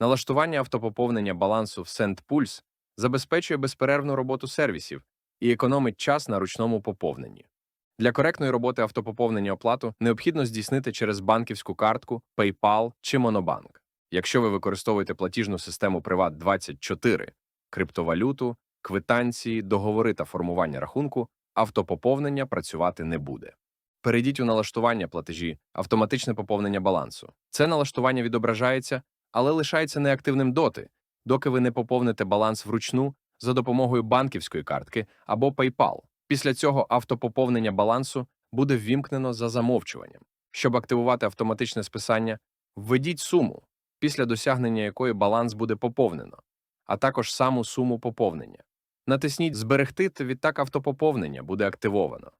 Налаштування автопоповнення балансу в SendPulse забезпечує безперервну роботу сервісів і економить час на ручному поповненні. Для коректної роботи автопоповнення оплату необхідно здійснити через банківську картку, PayPal чи Monobank. Якщо ви використовуєте платіжну систему Privat24, криптовалюту, квитанції, договори та формування рахунку, автопоповнення працювати не буде. Перейдіть у налаштування платежі, автоматичне поповнення балансу. Це налаштування відображається, але лишається неактивним доти, доки ви не поповните баланс вручну за допомогою банківської картки або PayPal. Після цього автопоповнення балансу буде ввімкнено за замовчуванням. Щоб активувати автоматичне списання, введіть суму, після досягнення якої баланс буде поповнено, а також саму суму поповнення. Натисніть Зберегти та відтак автопоповнення буде активовано.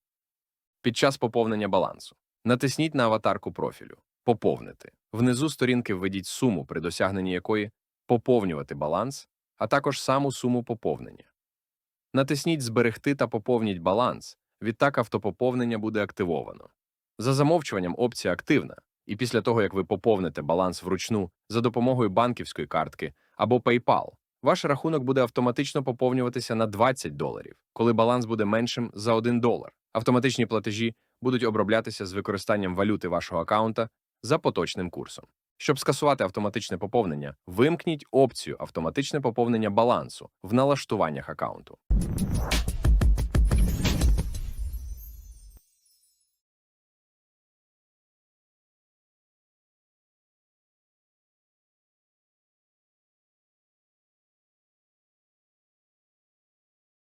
Під час поповнення балансу натисніть на аватарку профілю Поповнити. Внизу сторінки введіть суму, при досягненні якої поповнювати баланс, а також саму суму поповнення. Натисніть Зберегти та поповніть баланс, відтак автопоповнення буде активовано. За замовчуванням опція активна, і після того, як ви поповните баланс вручну за допомогою банківської картки або PayPal, ваш рахунок буде автоматично поповнюватися на 20 доларів, коли баланс буде меншим за 1 долар. Автоматичні платежі будуть оброблятися з використанням валюти вашого аккаунта за поточним курсом. Щоб скасувати автоматичне поповнення, вимкніть опцію автоматичне поповнення балансу в налаштуваннях аккаунту.